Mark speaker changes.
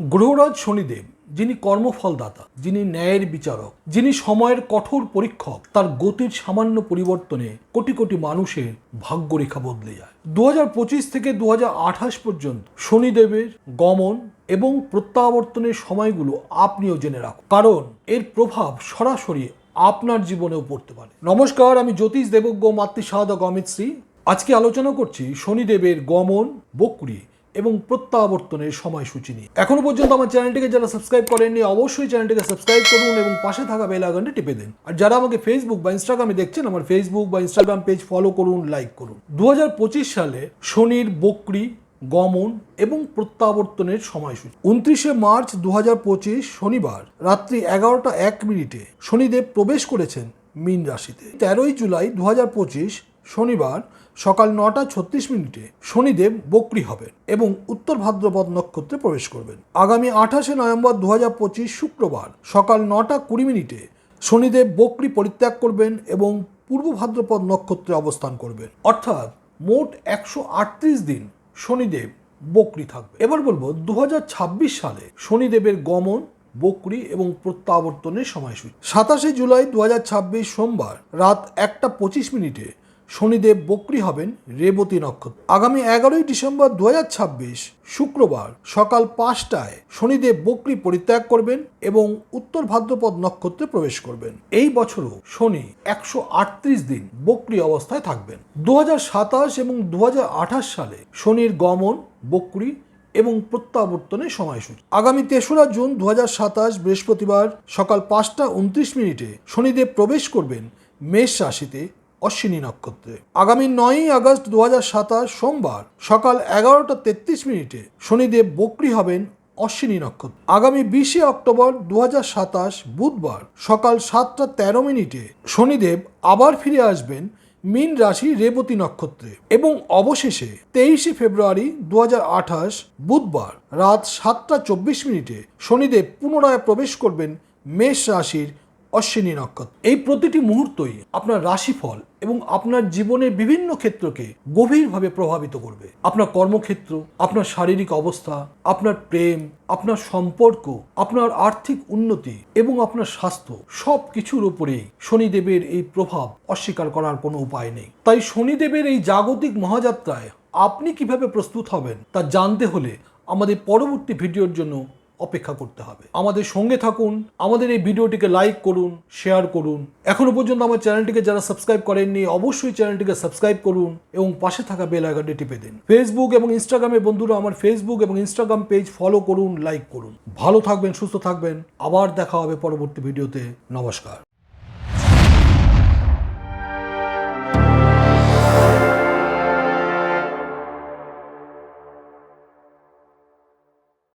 Speaker 1: গ্রহরাজ শনিদেব, যিনি কর্মফলদাতা, যিনি ন্যায়ের বিচারক, যিনি সময়ের কঠোর পরীক্ষক, তার গতির সামান্য পরিবর্তনে কোটি কোটি মানুষের ভাগ্যরেখা বদলে যায়। দুহাজার পঁচিশ থেকে দুহাজার আঠাশ পর্যন্ত শনিদেবের গমন এবং প্রত্যাবর্তনের সময়গুলো আপনিও জেনে রাখুন। কারণ এর প্রভাব সরাসরি আপনার জীবনেও পড়তে পারে। নমস্কার, আমি জ্যোতিষ দেবজ্ঞ মাতৃ সাধক অমিত শ্রী। আজকে আলোচনা করছি শনিদেবের গমন বকরি এবং প্রত্যাবর্তনের সময়সূচি নিয়ে। এখনও পর্যন্ত আমার চ্যানেলটিকে যারা সাবস্ক্রাইব করেননি, অবশ্যই চ্যানেলটিকে সাবস্ক্রাইব করুন এবং পাশে থাকা বেল আইকনটি টিপে দিন। আর যারা আমাকে ফেসবুক বা ইনস্টাগ্রামে দেখছেন, আমার ফেসবুক বা ইনস্টাগ্রাম পেজ ফলো করুন লাইক করুন। দু হাজার পঁচিশ সালে শনির বকরি, গমন এবং প্রত্যাবর্তনের সময়সূচি। উনত্রিশে মার্চ দু হাজার পঁচিশ, শনিবার, রাত্রি এগারোটা এক মিনিটে শনিদেব প্রবেশ করেছেন মীন রাশিতে। তেরোই জুলাই দু হাজার পঁচিশ শনিবার সকাল নটা ছত্রিশ মিনিটে শনিদেব বকরি হবেন এবং উত্তর ভাদ্রপদ নক্ষত্রে প্রবেশ করবেন। আগামী আঠাশে নভেম্বর দু হাজার পঁচিশ শুক্রবার সকাল নটা কুড়ি মিনিটে শনিদেব বকরি পরিত্যাগ করবেন এবং পূর্ব ভাদ্রপদ নক্ষত্রে অবস্থান করবেন। অর্থাৎ মোট একশো আটত্রিশ দিন শনিদেব বকরি থাকবে এবার বলব দু হাজার ছাব্বিশ সালে শনিদেবের গমন, বকরি এবং প্রত্যাবর্তনের সময়সূচি। সাতাশে জুলাই দু হাজার ছাব্বিশ সোমবার রাত একটা পঁচিশ মিনিটে শনিদেব বকরি হবেন রেবতী নক্ষত্র। আগামী এগারোই ডিসেম্বর দু হাজার ছাব্বিশ, শুক্রবার সকাল পাঁচটায় শনিদেব বকরি পরিত্যাগ করবেন এবং উত্তর ভাদ্রপদ নক্ষত্রে প্রবেশ করবেন। এই বছরও শনি একশো আটত্রিশ দিন বকরি অবস্থায় থাকবেন। দু হাজার সাতাশ এবং দু হাজার আঠাশ সালে শনির গমন, বকরি এবং প্রত্যাবর্তনের সময়সূচি। আগামী তেসরা জুন দু হাজার সাতাশ, বৃহস্পতিবার সকাল পাঁচটা উনত্রিশ মিনিটে শনিদেব প্রবেশ করবেন মেষ রাশিতে অশ্বিনী নক্ষত্রে। আগামী নয়ই আগস্ট দুহাজার সাতাশ সোমবার সকাল এগারোটা তেত্রিশ মিনিটে শনিদেব বকরি হবেন অশ্বিনী নক্ষত্র। আগামী বিশে অক্টোবর দুহাজার সাতাশ বুধবার সকাল সাতটা তেরো মিনিটে শনিদেব আবার ফিরে আসবেন মীন রাশি রেবতী নক্ষত্রে এবং অবশেষে তেইশে ফেব্রুয়ারি দু হাজার আঠাশ বুধবার রাত সাতটা চব্বিশ মিনিটে শনিদেব পুনরায় প্রবেশ করবেন মেষ রাশির অশ্বিনী নক্ষত্র। এই প্রতিটি মুহূর্তই আপনার রাশিফল এবং আপনার জীবনের বিভিন্ন ক্ষেত্রকে গভীরভাবে প্রভাবিত করবে। আপনার কর্মক্ষেত্র, আপনার শারীরিক অবস্থা, আপনার প্রেম, আপনার সম্পর্ক, আপনার আর্থিক উন্নতি এবং আপনার স্বাস্থ্য সব কিছুর উপরেই শনিদেবের এই প্রভাব অস্বীকার করার কোনো উপায় নেই। তাই শনিদেবের এই জাগতিক মহাযাত্রায় আপনি কীভাবে প্রস্তুত হবেন তা জানতে হলে আমাদের পরবর্তী ভিডিওর জন্য অপেক্ষা করতে হবে। আমাদের সঙ্গে থাকুন, আমাদের এই ভিডিওটিকে লাইক করুন শেয়ার করুন। এখনও পর্যন্ত আমার চ্যানেলটিকে যারা সাবস্ক্রাইব করেননি, অবশ্যই চ্যানেলটিকে সাবস্ক্রাইব করুন এবং পাশে থাকা বেল আইকনটি টিপে দিন। ফেসবুক এবং ইনস্টাগ্রামে বন্ধুরা আমার ফেসবুক এবং ইনস্টাগ্রাম পেজ ফলো করুন লাইক করুন। ভালো থাকবেন, সুস্থ থাকবেন। আবার দেখা হবে পরবর্তী ভিডিওতে। নমস্কার।